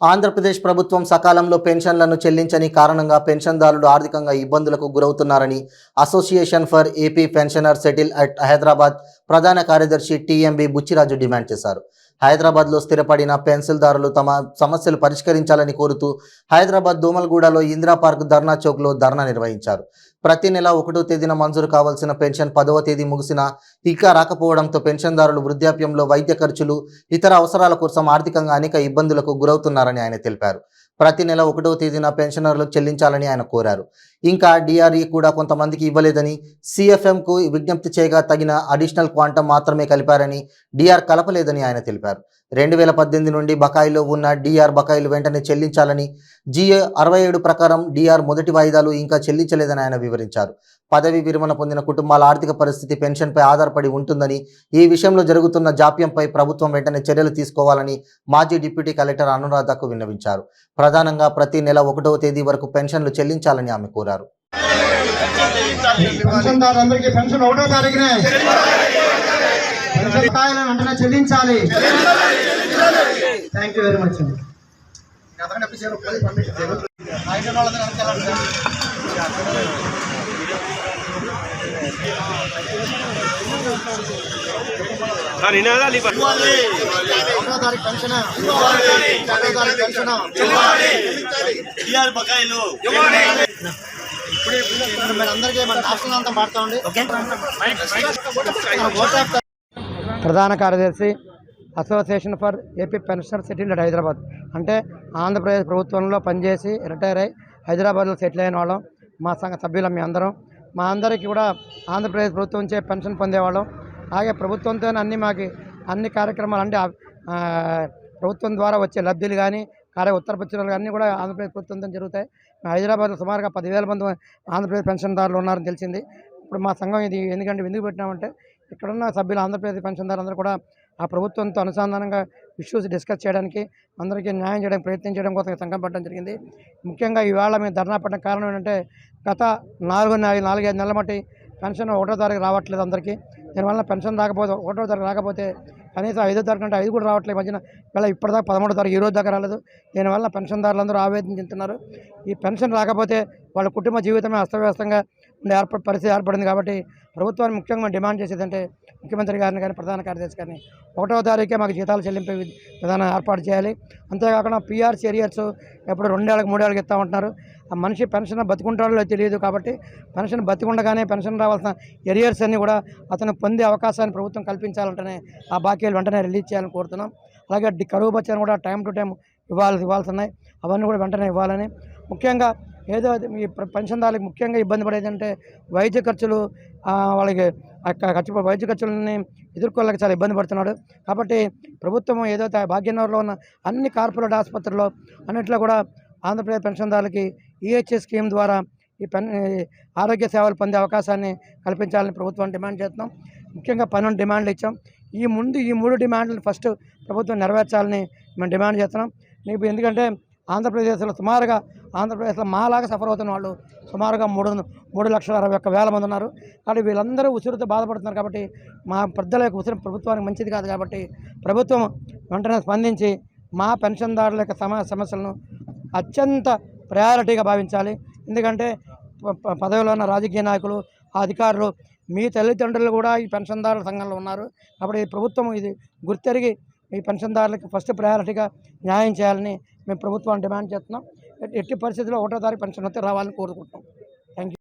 ఆంధ్రప్రదేశ్ ప్రభుత్వం సకాలంలో పెన్షన్లను చెల్లించని కారణంగా పెన్షన్దారులు ఆర్థికంగా ఇబ్బందులకు గురవుతున్నారని association for AP pensioner settle at Hyderabad ప్రధాన కార్యదర్శి టీఎంబి బుచ్చిరాజు డిమాండ్ చేశారు. హైదరాబాద్లో స్థిరపడిన పెన్సిల్దారులు తమ సమస్యలు పరిష్కరించాలని కోరుతూ హైదరాబాద్ దోమల్గూడలో ఇందిరా పార్క్ ధర్నా చౌక్లో ధర్నా నిర్వహించారు. ప్రతి నెల ఒకటో తేదీన మంజూరు కావాల్సిన పెన్షన్ పదవ తేదీ ముగిసిన ఇంకా రాకపోవడంతో పెన్షన్దారులు వృద్ధాప్యంలో వైద్య ఖర్చులు ఇతర అవసరాల కోసం ఆర్థికంగా అనేక ఇబ్బందులకు గురవుతున్నారని ఆయన తెలిపారు. ప్రతి నెల ఒకటవ తేదీన పెన్షనర్లకు చెల్లించాలని ఆయన కోరారు. ఇంకా డిఆర్ఈ కూడా కొంతమందికి ఇవ్వలేదని సిఎఫ్ఎంకు విజ్ఞప్తి చేయగా తగిన అడిషనల్ క్వాంటం మాత్రమే కలిపారని డిఆర్ కలపలేదని ఆయన తెలిపారు. రెండు వేల పద్దెనిమిది నుండి బకాయిలో ఉన్న డిఆర్ బకాయిలు వెంటనే చెల్లించాలని జిఏ అరవై ఏడు ప్రకారం డిఆర్ మొదటి వాయిదాలు ఇంకా చెల్లించలేదని ఆయన వివరించారు. పదవి విరమణ పొందిన కుటుంబాల ఆర్థిక పరిస్థితి పెన్షన్పై ఆధారపడి ఉంటుందని ఈ విషయంలో జరుగుతున్న జాప్యంపై ప్రభుత్వం వెంటనే చర్యలు తీసుకోవాలని మాజీ డిప్యూటీ కలెక్టర్ అనురాధకు విన్నవించారు. ప్రధానంగా ప్రతి నెల ఒకటవ తేదీ వరకు పెన్షన్లు చెల్లించాలని ఆమె కోరారు. పెన్షన్ ఒకటో తారీఖునే. వెంటనే చెల్లించాలి. థ్యాంక్ యూ వెరీ మచ్ అండి. సార్ నినాదాలు ఇవ్వండి ఒకటో తారీఖు పెన్షన్ ఒకటో తారీఖు పెన్షన్ టీఆర్ బకాయిలు. ఇప్పుడే ఇప్పుడు మీరు అందరికీ మన రాష్ట్రం అంతా పాడుతా ఉండి. ప్రధాన కార్యదర్శి association for AP pensioner settle at Hyderabad. అంటే ఆంధ్రప్రదేశ్ ప్రభుత్వంలో పనిచేసి రిటైర్ అయ్యి హైదరాబాద్లో సెటిల్ అయిన వాళ్ళం. మా సంఘ సభ్యులం మీ అందరం. మా అందరికీ కూడా ఆంధ్రప్రదేశ్ ప్రభుత్వం నుంచే పెన్షన్ పొందేవాళ్ళం. అలాగే ప్రభుత్వంతో అన్ని మాకు అన్ని కార్యక్రమాలు అంటే ప్రభుత్వం ద్వారా వచ్చే లబ్ధులు కానీ కార్య ఉత్తరపత్రాలు అన్నీ కూడా ఆంధ్రప్రదేశ్ ప్రభుత్వంతో జరుగుతాయి. హైదరాబాద్లో సుమారుగా పదివేల మంది ఆంధ్రప్రదేశ్ పెన్షన్దారులు ఉన్నారని తెలిసింది. ఇప్పుడు మా సంఘం ఇది ఎందుకంటే ఎందుకు పెట్టినామంటే ఇక్కడున్న సభ్యులు ఆంధ్రప్రదేశ్ పెన్షన్దారులు అందరూ కూడా ఆ ప్రభుత్వంతో అనుసంధానంగా ఇష్యూస్ డిస్కస్ చేయడానికి అందరికీ న్యాయం చేయడానికి ప్రయత్నం చేయడం కోసం సంఘం పెట్టడం జరిగింది. ముఖ్యంగా ఈవేళ మేము ధర్నా పడడం కారణం ఏంటంటే గత నాలుగు నాలుగు నాలుగైదు నెలల మట్టి పెన్షన్ ఒకటో తారీఖు రావట్లేదు అందరికీ. దీనివల్ల పెన్షన్ రాకపోతే ఒకటో తారీఖు రాకపోతే కనీసం ఐదో తారీఖు అంటే ఐదు కూడా రావట్లేదు మధ్యన. వేళ ఇప్పటిదాకా పదమూడో తారీఖు ఈ రోజు దాకా రాలేదు. దీనివల్ల పెన్షన్దారులందరూ ఆవేదన చెందుతున్నారు. ఈ పెన్షన్ రాకపోతే వాళ్ళ కుటుంబ జీవితమే అస్తవ్యస్తంగా ఉండే పరిస్థితి ఏర్పడింది కాబట్టి ప్రభుత్వాన్ని ముఖ్యంగా డిమాండ్ చేసేదంటే ముఖ్యమంత్రి గారిని కానీ ప్రధాన కార్యదర్శి గారిని ఒకటో తారీఖే మాకు జీతాలు చెల్లింపే విధానం ఏర్పాటు చేయాలి. అంతేకాకుండా పీఆర్సీ ఏరియర్స్ ఎప్పుడు రెండేళ్ళకి మూడేళ్ళకి ఇస్తామంటున్నారు ఆ మనిషి పెన్షన్ బతుకుంటాడో తెలియదు కాబట్టి పెన్షన్ బతికుండగానే పెన్షన్ రావాల్సిన ఎరియర్స్ అన్నీ కూడా అతను పొందే అవకాశాన్ని ప్రభుత్వం కల్పించాలంటేనే ఆ బాకీలు వెంటనే రిలీజ్ చేయాలని కోరుతున్నాం. అలాగే కరువు బచ్చాను కూడా టైం టు టైం ఇవ్వాలి ఇవ్వాల్సి ఉన్నాయి. అవన్నీ కూడా వెంటనే ఇవ్వాలని. ముఖ్యంగా ఏదో అది ఈ ప్ర- పెన్షన్దారులకు ముఖ్యంగా ఇబ్బంది పడేది అంటే వైద్య ఖర్చులు వాళ్ళకి ఆ ఖర్చు వైద్య ఖర్చులని ఎదుర్కోలేక చాలా ఇబ్బంది పడుతున్నాడు. కాబట్టి ప్రభుత్వం ఏదో భాగ్యనగర్లో ఉన్న అన్ని కార్పొరేట్ ఆసుపత్రుల్లో అన్నింటిలో కూడా ఆంధ్రప్రదేశ్ పెన్షన్దారులకి ఈహెచ్ఎస్ స్కీమ్ ద్వారా ఈ పెన్ ఆరోగ్య సేవలు పొందే అవకాశాన్ని కల్పించాలని ప్రభుత్వం డిమాండ్ చేస్తున్నాం. ముఖ్యంగా పన్నెండు డిమాండ్లు ఇచ్చాం. ఈ ముందు ఈ మూడు డిమాండ్లు ఫస్ట్ ప్రభుత్వం నెరవేర్చాలని మేము డిమాండ్ చేస్తున్నాం. మీకు ఎందుకంటే ఆంధ్రప్రదేశ్లో సుమారుగా ఆంధ్రప్రదేశ్లో మాలాగా సఫర్ అవుతున్న వాళ్ళు సుమారుగా మూడు మూడు లక్షల అరవై ఒక్క వేల మంది ఉన్నారు. కాబట్టి వీళ్ళందరూ ఉసిరితో బాధపడుతున్నారు కాబట్టి మా పెద్దల యొక్క ఉసిరి ప్రభుత్వానికి మంచిది కాదు కాబట్టి ప్రభుత్వం వెంటనే స్పందించి మా పెన్షన్దారుల యొక్క సమ సమస్యలను అత్యంత ప్రయారిటీగా భావించాలి. ఎందుకంటే ప- ప- పదవిలో ఉన్న రాజకీయ నాయకులు ఆ అధికారులు మీ తల్లిదండ్రులు కూడా ఈ పెన్షన్దారుల సంఘంలో ఉన్నారు. కాబట్టి ఈ ప్రభుత్వం ఇది గుర్తెరిగి ఈ పెన్షన్దారులకు ఫస్ట్ ప్రయారిటీగా న్యాయం చేయాలని మేము ప్రభుత్వాన్ని డిమాండ్ చేస్తున్నాం. ఎట్టి- పరిస్థితుల్లో ఒకటో తారీఖు పెన్షన్ అయితే రావాలని కోరుకుంటున్నాం.